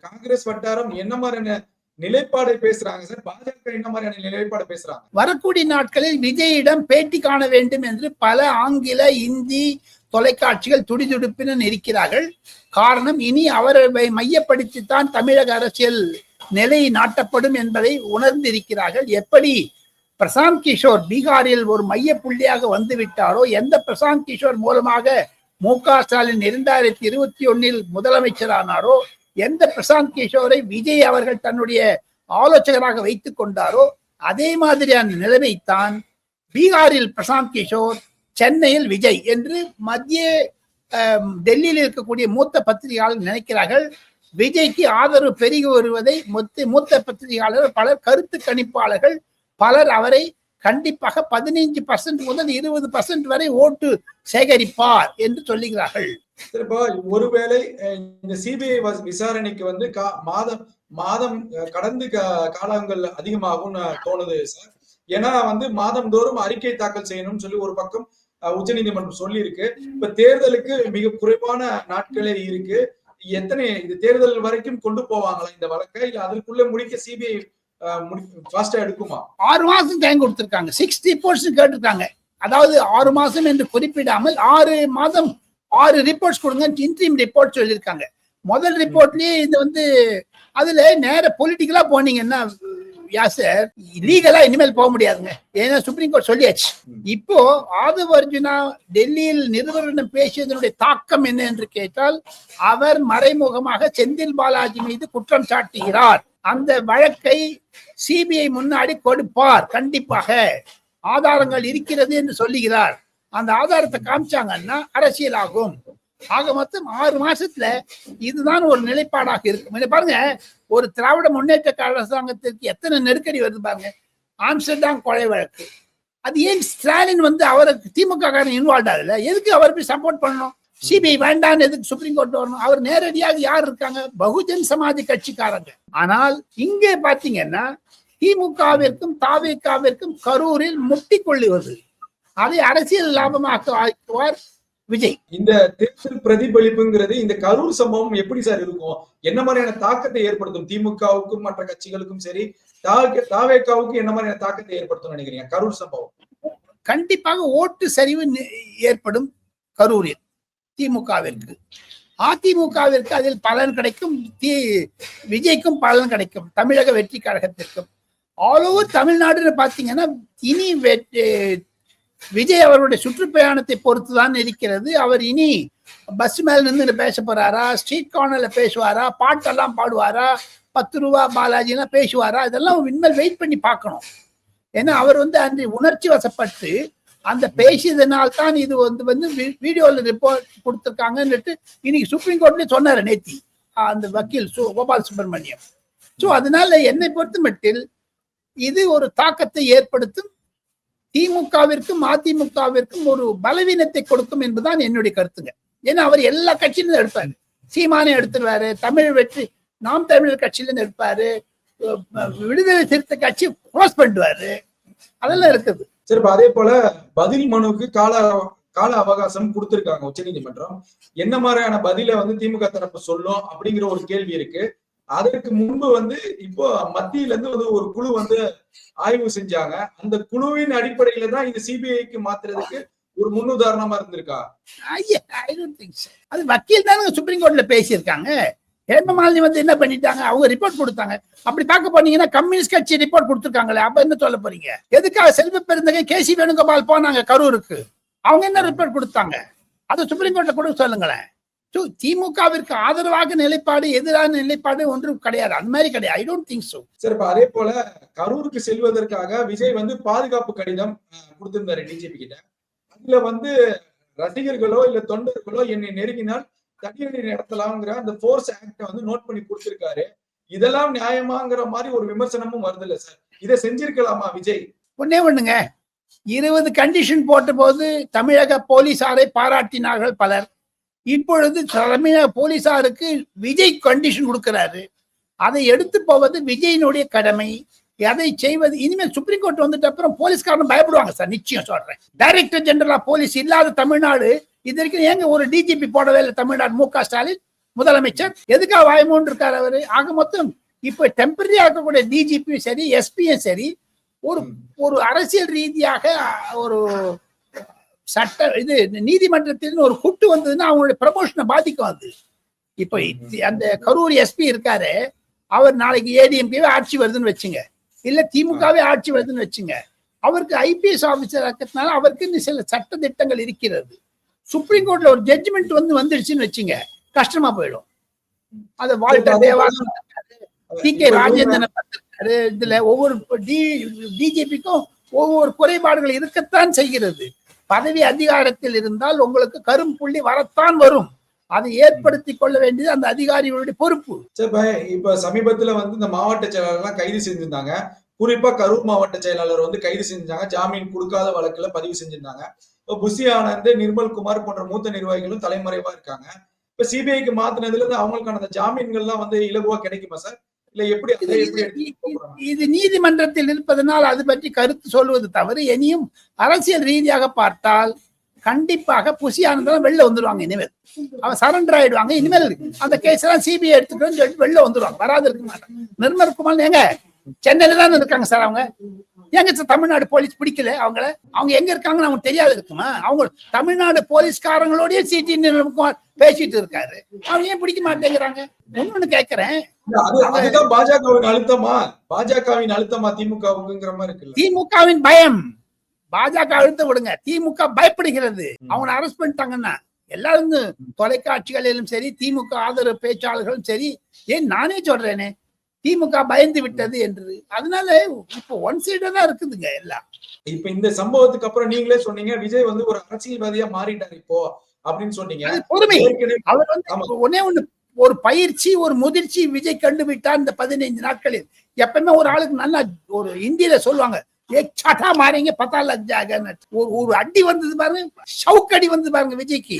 காங்கிரஸ் வட்டாரம் என்ன மாதிரியான நிலைப்பாடை பேசுறாங்க சார். பாஜக என்ன மாதிரியான நிலைப்பாடு பேசுறாங்க? வரக்கூடிய நாட்களில் விஜயிடம் பேட்டி காண வேண்டும் என்று பல ஆங்கில இந்தி தொலைக்காட்சிகள் துடிதுடுப்பினர் இருக்கிறார்கள் காரணம் இனி அவரை மையப்படுத்தித்தான் தமிழக அரசியல் நிலை நாட்டப்படும் என்பதை உணர்ந்திருக்கிறார்கள். எப்படி? பிரசாந்த் கிஷோர் பீகாரில் ஒரு மைய புள்ளியாக வந்து விட்டாரோ எந்த பிரசாந்த் கிஷோர் மூலமாக மு க ஸ்டாலின் இரண்டாயிரத்தி இருபத்தி ஒன்னில் முதலமைச்சரானாரோ? எந்த பிரசாந்த் கிஷோரை விஜய் அவர்கள் தன்னுடைய ஆலோசகராக வைத்துக் கொண்டாரோ அதே மாதிரியான நிலைமைத்தான் பீகாரில் பிரசாந்த் கிஷோர் சென்னையில் விஜய் என்று மத்திய அஹ், டெல்லியில் இருக்கக்கூடிய மூத்த பத்திரிகையாளர் நினைக்கிறார்கள். விஜய்க்கு ஆதரவு பெருகி வருவதை மொத்த மூத்த பத்திரிகையாளர்கள் பலர் கருத்து கணிப்பாளர்கள் பலர் அவரை கண்டிப்பாக பதினைஞ்சு பர்சன்ட் முதல் இருபது பர்சன்ட் வரை ஓட்டு சேகரிப்பார் என்று சொல்லுகிறார்கள். இப்போ ஒருவேளை இந்த சிபிஐ விசாரணைக்கு வந்து மாதம் மாதம் கடந்து காலங்கள் அதிகமாகும் தோணுது சார். ஏன்னா வந்து மாதம் தோறும் அறிக்கை தாக்கல் செய்யணும்னு சொல்லி ஒரு பக்கம் உச்ச உச்சநீதிமன்றம் சொல்லி இருக்கு இப்ப தேர்தலுக்கு மிக குறைவான நாட்களே இருக்கு. எத்தனை இது தேர்தல் வரைக்கும் கொண்டு போவாங்களா இந்த வழக்கை? இல்ல அதற்குள்ள முடிக்க சிபிஐ ஃபாஸ்டா எடுக்குமா? ஆறு மாசம் டைம் கொடுத்திருக்காங்க. சிக்ஸ்டி போர்ஷன் கேட்டிருக்காங்க. அதாவது ஆறு மாசம் என்று குறிப்பிடாமல் ஆறு மாதம் ஆறு ரிப்போர்ட்ஸ் கொடுங்க இன்ட்ரீம் ரிப்போர்ட் சொல்லியிருக்காங்க. முதல் ரிப்போர்ட்லயே இது வந்து அதுல நேர பொலிட்டிக்கலா போனீங்கன்னா யாசர் லீகலா இனிமேல் போக முடியாதுங்க. ஏன்னா சுப்ரீம் கோர்ட் சொல்லியாச்சு. இப்போ ஆதவ அர்ஜுனா டெல்லியில் நிருபரிடம் பேசியதனுடைய தாக்கம் என்ன என்று கேட்டால் அவர் மறைமுகமாக செந்தில் பாலாஜி மீது குற்றம் சாட்டுகிறார். அந்த வழக்கை சிபிஐ முன்னாடி கொடுப்பார். கண்டிப்பாக ஆதாரங்கள் இருக்கிறது என்று சொல்லுகிறார். அந்த ஆதாரத்தை காமிச்சாங்கன்னா அரசியல் ஆகும் ஆக மொத்தம் ஆறு மாசத்துல இதுதான் ஒரு நிலைப்பாடாக இருக்கும். பாருங்க ஒரு திராவிட முன்னேற்ற அரசாங்கத்திற்கு எத்தனை நெருக்கடி வருது பாருங்க. ஆம்ஸ்டர்டாம் கொலை வழக்கு. அது ஏன் ஸ்டாலின் வந்து அவருக்கு திமுக காரன் இன்வால்வ் ஆகல? எதுக்கு அவர் போய் சப்போர்ட் பண்ணணும்? சிபிஐ வேண்டான்னு எதுக்கு சுப்ரீம் கோர்ட் வரணும்? அவர் நேரடியாக யார் இருக்காங்க? பகுஜன் சமாஜ் கட்சிக்காரங்க. ஆனால் இங்கே பாத்தீங்கன்னா திமுகவிற்கும் தாவேக்காவிற்கும் கரூரில் முட்டி கொள்ளுவது. அதை அரசியல் லாபமாக ஆக்குவார் விஜய். இந்த தேர்தல் பிரதிபலிப்புங்கிறது இந்த கரூர் சம்பவம் எப்படி சார் இருக்கும்? என்ன மாதிரியான தாக்கத்தை ஏற்படுத்தும்? திமுகவுக்கும் மற்ற கட்சிகளுக்கும் சரி தாவே- தாவேக்காவுக்கும் என்ன மாதிரியான தாக்கத்தை ஏற்படுத்தும் நினைக்கிறீங்க? கரூர் சம்பவம். கண்டிப்பாக ஓட்டு சரிவு ஏற்படும் கரூரில். திமுகவிற்கு அதிமுகவிற்கு அதில் பலன் கிடைக்கும் தி விஜய்க்கும் பலன் கிடைக்கும் தமிழக வெற்றி கழகத்திற்கும். ஆல் ஓவர் தமிழ்நாடுன்னு பார்த்தீங்கன்னா இனி வெற்றி விஜய் அவருடைய சுற்றுப்பயணத்தை பொறுத்து தான் இருக்கிறது. அவர் இனி பஸ் மேல நின்று பேச போறாரா ஸ்ட்ரீட் கார்னர்ல பேசுவாரா பாட்டெல்லாம் பாடுவாரா பத்து ரூபா பாலாஜிலாம் பேசுவாரா இதெல்லாம் இனிமேல் வெயிட் பண்ணி பார்க்கணும். ஏன்னா அவர் வந்து அன்று உணர்ச்சி வசப்பட்டு அந்த பேசியதுனால தான் இது வந்து வந்து வீடியோல ரிப்போர்ட் கொடுத்துருக்காங்கன்னுட்டு இன்னைக்கு சுப்ரீம் கோர்ட்லயே சொன்னார் நேத்தி. அந்த வக்கீல் சு கோபால் சுப்பிரமணியம். ஸோ அதனால என்னை பொறுத்த மட்டில் இது ஒரு தாக்கத்தை ஏற்படுத்தும் திமுகவிற்கும் அதிமுகவிற்கும் ஒரு பலவீனத்தை கொடுக்கும் என்பதுதான் என்னுடைய கருத்துங்க. ஏன்னா அவர் எல்லா கட்சியிலும் எடுப்பாரு. சீமானே எடுத்துருவாரு தமிழ் வெற்றி நாம் தமிழர் கட்சியிலும் எடுப்பாரு விடுதலை சிறுத்தை கட்சி க்ளோஸ் பண்ணுவாரு. அதெல்லாம் இருக்குது. சரி இப்ப அதே போல பதில் மனுவுக்கு கால கால அவகாசம் கொடுத்திருக்காங்க உச்சநீதிமன்றம் என்ன மாதிரியான பதில வந்து திமுக தரப்பு சொல்லும் அப்படிங்கிற ஒரு கேள்வி இருக்கு. அதற்கு முன்பு வந்து இப்போ மத்தியில இருந்து வந்து ஒரு குழு வந்து ஆய்வு செஞ்சாங்க. அந்த குழுவின் அடிப்படையில தான் இது சிபிஐக்கு மாத்துறதுக்கு ஒரு முன்னுதாரணமா இருந்திருக்கா? ஐயா, அது வக்கீல் தானே சுப்ரீம் கோர்ட்ல பேசியிருக்காங்க. ஹேமமாலினி வந்து என்ன பண்ணிட்டாங்க? அவங்க ரிப்போர்ட் கொடுத்தாங்க. அப்படி பார்க்க போனீங்கன்னா கம்யூனிஸ்ட் கட்சி ரிப்போர்ட் கொடுத்துருக்காங்களே அப்ப என்ன சொல்ல போறீங்க? எதுக்காக செல்வ பெருந்தகை கே சி வேணுகோபால் போனாங்க கரூருக்கு? அவங்க என்ன ரிப்போர்ட் கொடுத்தாங்க? அது சுப்ரீம் கோர்ட்ல கொடுக்க சொல்லுங்களேன். திமுகவிற்கு ஆதரவாக நிலைப்பாடு எதிரான நிலைப்பாடு ஒன்றும் கிடையாது. அந்த மாதிரி கிடையாது. ஐ டோன்ட் திங்க் சோ சரி இப்ப அதே போல கரூருக்கு செல்வதற்காக விஜய் வந்து பாதுகாப்பு கடிதம் கொடுத்திருந்தாரு டிஜிபி கிட்ட. அதுல வந்து ரசிகர்களோ இல்ல தொண்டர்களோ என்னை நெருங்கினால் தடியடி நடத்தலாம்ங்கிற அந்த ஃபோர்ஸ் ஆக்ட வந்து நோட் பண்ணி கொடுத்திருக்காரு. இதெல்லாம் நியாயமாங்கிற மாதிரி ஒரு விமர்சனமும் வருது இல்ல சார் இதை செஞ்சிருக்கலாமா விஜய்? ஒன்னே ஒண்ணுங்க. இருபது கண்டிஷன் போட்ட போது தமிழக போலீசாரை பாராட்டினார்கள் பலர். இப்பொழுது தமிழக போலீசாருக்கு விஜய் கண்டிஷன் கொடுக்கிறாரு. அதை எடுத்து போவது விஜயினுடைய கடமை. அதை செய்வது இனிமேல் சுப்ரீம் கோர்ட் வந்துட்ட அப்புறம் போலீஸ்காரன் பயப்படுவாங்க சார் நிச்சயம் சொல்றேன். டைரக்டர் ஜெனரல் ஆஃப் போலீஸ் இல்லாத தமிழ்நாடு இது வரைக்கும் ஏங்க ஒரு டிஜிபி போடவே இல்லை தமிழ்நாடு மு க ஸ்டாலின்? முதலமைச்சர். எதுக்காக வாய்மூன் இருக்காரு அவரு? ஆக மொத்தம் இப்ப டெம்பரரியா இருக்கக்கூடிய டிஜிபியும் சரி எஸ்பியும் சரி ஒரு ஒரு அரசியல் ரீதியாக ஒரு சட்ட இது நீதிமன்றத்தில் ஒரு குட்டு வந்ததுன்னா அவங்களுடைய ப்ரமோஷனை பாதிக்கும் அது இப்போ அந்த கரூர் எஸ்பி இருக்காரு. அவர் நாளைக்கு ஏடிஎம்கேவே ஆட்சி வருதுன்னு வச்சுங்க. இல்ல திமுகவே ஆட்சி வருதுன்னு வச்சுங்க. அவருக்கு ஐபிஎஸ் ஆபீசர் இருக்கிறதுனால அவருக்கு சில சட்ட திட்டங்கள் இருக்கிறது. சுப்ரீம் கோர்ட்ல ஒரு ஜட்ஜ்மெண்ட் வந்து வந்துடுச்சுன்னு வச்சுங்க கஷ்டமா போயிடும். அது Walter Dawaram T K Rajendran பார்த்திருக்காரு. இதுல ஒவ்வொரு டிஜிபிக்கும் ஒவ்வொரு குறைபாடுகள் இருக்கத்தான் செய்கிறது. பதவி அதிகாரத்தில் இருந்தால் உங்களுக்கு கரும் புள்ளி வரத்தான் வரும். அதை ஏற்படுத்திக் கொள்ள வேண்டியது அந்த அதிகாரிகளுடைய பொறுப்பு. இப்ப சமீபத்துல வந்து இந்த மாவட்ட செயலாளர்லாம் கைது செஞ்சிருந்தாங்க. குறிப்பா கரூர் மாவட்ட செயலாளர் வந்து கைது செஞ்சாங்க ஜாமீன் கொடுக்காத வழக்குல பதிவு செஞ்சிருந்தாங்க. புஷி ஆனந்த் நிர்மல் குமார் போன்ற மூத்த நிர்வாகிகளும் தலைமறைவா இருக்காங்க. இப்ப சிபிஐக்கு மாத்தினதுல இருந்து அவங்களுக்கான அந்த ஜாமீன்கள்லாம் வந்து இலகுவா கிடைக்குமா சார்? இல்ல எப்படி? இது நீதிமன்றத்தில் இருப்பதனால் அது பற்றி கருத்து சொல்வது தவறு. இனியும் அரசியல் ரீதியாக பார்த்தால் கண்டிப்பாக புசி ஆனந்தம் வெளில வந்துருவாங்க இனிமேல். அவன் சரண்டர் ஆயிடுவாங்க இனிமேல் அந்த கேஸ் எல்லாம் சிபிஐ எடுத்துக்கணும்னு சொல்லிட்டு வெளில வந்துருவாங்க. வராது இருக்க மாட்டாங்க. நிர்மல் குமார் எங்க? சென்னையில தான் இருக்காங்க சார் அவங்க? எங்க தமிழ்நாடு போலீஸ் பிடிக்கல? அவங்கள? அவங்க எங்க இருக்காங்கன்னு அவங்க தெரியாது இருக்குமா? அவங்க தமிழ்நாடு போலீஸ்காரங்களோடய சிடி பேசிட்டு இருக்காரு. அவங்க ஏன் பிடிக்க மாட்டேங்கிறாங்க? ஒண்ணு கேக்குறேன். அதுதான் பாஜகவின் அழுத்தமா? பாஜகவின் அழுத்தமா திமுகவுக்குங்கிற மாதிரி இருக்குல்ல. திமுகவின் பயம். பாஜக அழுத்த விடுங்க. திமுக பயப்படுகிறது. அவனை அரெஸ்ட் பண்ணிட்டாங்கன்னா எல்லாரும் தொலைக்காட்சிகளிலும் சரி திமுக ஆதரவு பேச்சாளர்களும் சரி. ஏன் நானே சொல்றேனே? திமுக பயந்து விட்டது என்று அதனால இப்போ ஒன் சைடா தான் இருக்குதுங்க எல்லாம். இப்ப இந்த சம்பவத்துக்கு அப்புறம் நீங்களே சொன்னீங்க விஜய் வந்து ஒரு அரசியல்வாதியா மாறிட்டார் இப்போ அப்படின்னு சொன்னீங்க. பொறுமை. அவர் வந்து. ஒன்னே ஒண்ணு ஒரு பயிற்சி ஒரு முதிர்ச்சி விஜய் கண்டு விட்டார் இந்த பதினைந்து நாட்களில். எப்பவுமே ஒரு ஆளுக்கு நல்லா ஒரு இந்தியில சொல்லுவாங்க ஏ சட்டா மாறிங்க பத்தா லட்சாகன்னு ஒரு ஒரு அடி வந்தது பாருங்க ஷவுக்கடி வந்தது பாருங்க விஜய்க்கு.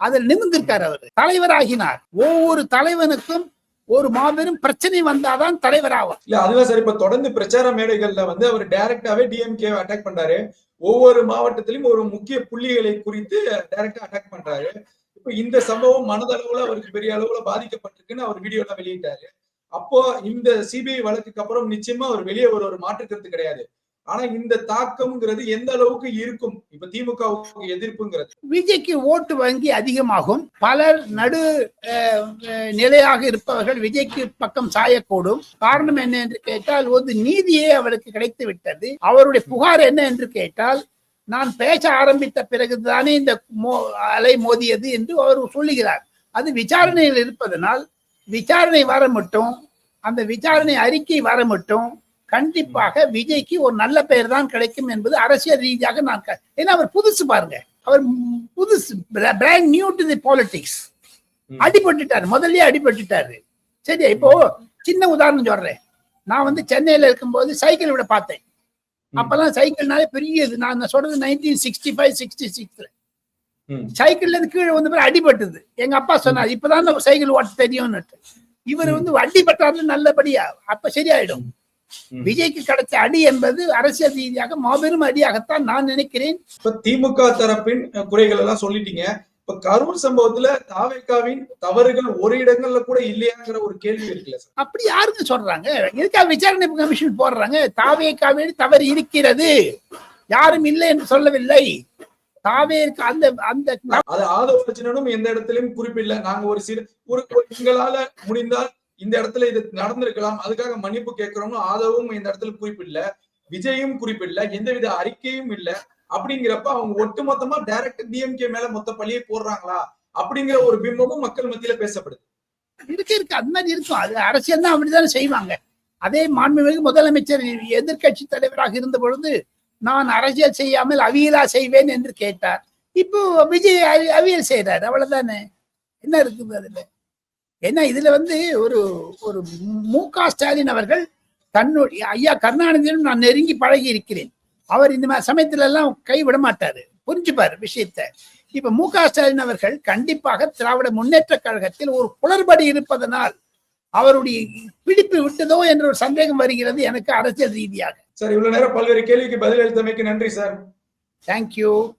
அதில் நிமிர்ந்திருக்காரு அவர். தலைவராகினார். ஒவ்வொரு தலைவனுக்கும் ஒரு மாபெரும் பிரச்சனை வந்தாதான் தலைவர் ஆவார். இல்ல அதுதான் சார் இப்ப தொடர்ந்து பிரச்சார மேடைகள்ல வந்து அவர் டைரக்டாவே டிஎம்கே அட்டாக் பண்றாரு. ஒவ்வொரு மாவட்டத்திலும் ஒரு முக்கிய புள்ளிகளை குறித்து டைரக்டா அட்டாக் பண்றாரு. இப்ப இந்த சம்பவம் மனதளவுல அவருக்கு பெரிய அளவுல பாதிக்கப்பட்டிருக்குன்னு அவர் வீடியோல வெளியிட்டாரு. அப்போ இந்த சிபிஐ வழக்குக்கு அப்புறம் நிச்சயமா அவர் வெளியே ஒரு ஒரு மாற்று கருத்து கிடையாது. ஆனா இந்த தாக்கம்ங்கிறது எந்த அளவுக்கு இருக்கும்? இப்ப திமுகவுக்கு எதிர்ப்புங்கிறது. விஜய்க்கு ஓட்டு வங்கி அதிகமாகும். பலர் நடு அஹ், நிலையாக இருப்பவர்கள் விஜய்க்கு பக்கம் சாயக்கூடும். காரணம் என்ன என்று கேட்டால் ஒரு நீதியே அவருக்கு கிடைத்து விட்டது. அவருடைய புகார் என்ன என்று கேட்டால் நான் பேச ஆரம்பித்த பிறகுதானே இந்த மோ அலை மோதியது என்று அவர் சொல்லுகிறார். அது விசாரணையில் இருப்பதனால் விசாரணை வர மட்டும் அந்த விசாரணை அறிக்கை வர மட்டும் கண்டிப்பாக விஜய்க்கு ஒரு நல்ல பெயர் தான் கிடைக்கும் என்பது அரசியல் ரீதியாக நான் ஏன்னா அவர் புதுசு பாருங்க. அவர் புதுசு brand new to the politics. அடிபட்டுட்டாரு. முதல்லயே அடிபட்டுட்டாரு. சரி இப்போ சின்ன உதாரணம் சொல்றேன். நான் வந்து சென்னையில இருக்கும்போது சைக்கிள் விட பார்த்தேன். அப்பெல்லாம் சைக்கிள்னாலே பெரிய இது. நான் சொல்றது நைன்டீன் சிக்ஸ்டி ஃபைவ் சிக்ஸ்டி சிக்ஸ்ல. சைக்கிள்ல இருந்து கீழே வந்து அடிபட்டது. எங்க அப்பா சொன்னார் இப்பதான் சைக்கிள் ஓட்ட தெரியும்னுட்டு. இவர் வந்து அடிபட்டாரு நல்லபடியா அப்ப சரியாயிடும். விஜய்க்கு கிடைச்ச அடி என்பது அரசியல் ரீதியாக மாபெரும் அடியாகத்தான் நான் நினைக்கிறேன். இப்ப திமுக தரப்பின் குறைகள் எல்லாம் சொல்லிட்டீங்க. இப்ப கரூர் சம்பவத்துல தாவேக்காவின் தவறுகள் ஒரு இடங்கள்ல கூட இல்லையாங்கிற ஒரு கேள்வி இருக்குல்ல அப்படி யாருங்க சொல்றாங்க? எதுக்காக விசாரணை கமிஷன் போடுறாங்க? தாவேக்காவே தவறு இருக்கிறது. யாரும் இல்லை என்று சொல்லவில்லை. தாவேக்கு அந்த அந்த அது ஆதவ அர்ஜுனனும் எந்த இடத்துலயும் குறிப்பிடல நாங்க ஒரு சிறு ஒரு ஒரு எங்களால முடிந்தால் இந்த இடத்துல இது நடந்திருக்கலாம். அதுக்காக மன்னிப்பு கேட்கிறோம்னு ஆதவும் இந்த இடத்துல குறிப்பிடல விஜயும் குறிப்பிடல எந்தவித அறிக்கையும் இல்ல. அப்படிங்கிறப்ப அவங்க ஒட்டுமொத்தமா டைரக்ட் டிஎம்கே மேல மொத்த பழியை போடுறாங்களா? அப்படிங்கிற ஒரு பிம்பமும் மக்கள் மத்தியில பேசப்படுது. இருக்கு இருக்கு. அது மாதிரி இருக்கும். அது அரசியல் தான் அப்படித்தானே செய்வாங்க. அதே மாண்புமிகு முதலமைச்சர் எதிர்க்கட்சி தலைவராக இருந்த பொழுது நான் அரசியல் செய்யாமல் அவியலா செய்வேன் என்று கேட்டார். இப்போ விஜய் அவியல் செய்யறாரு அவ்வளவுதானே? என்ன இருக்குது அதுல? ஏன்னா இதுல வந்து ஒரு ஒரு மு க ஸ்டாலின் அவர்கள் தன்னுடைய ஐயா கருணாநிதியும் நான் நெருங்கி பழகி இருக்கிறேன். அவர் இந்த மாதிரி சமயத்துல எல்லாம் கை விட மாட்டாரு. புரிஞ்சுப்பாரு விஷயத்தை. இப்ப மு க ஸ்டாலின் அவர்கள் கண்டிப்பாக திராவிட முன்னேற்ற கழகத்தில் ஒரு குளறுபடி இருப்பதனால் அவருடைய பிடிப்பு விட்டதோ என்ற ஒரு சந்தேகம் வருகிறது எனக்கு அரசியல் ரீதியாக. சார் இவ்வளவு நேரம் பல்வேறு கேள்விக்கு பதில் அளித்தமைக்கு நன்றி சார். தேங்க்யூ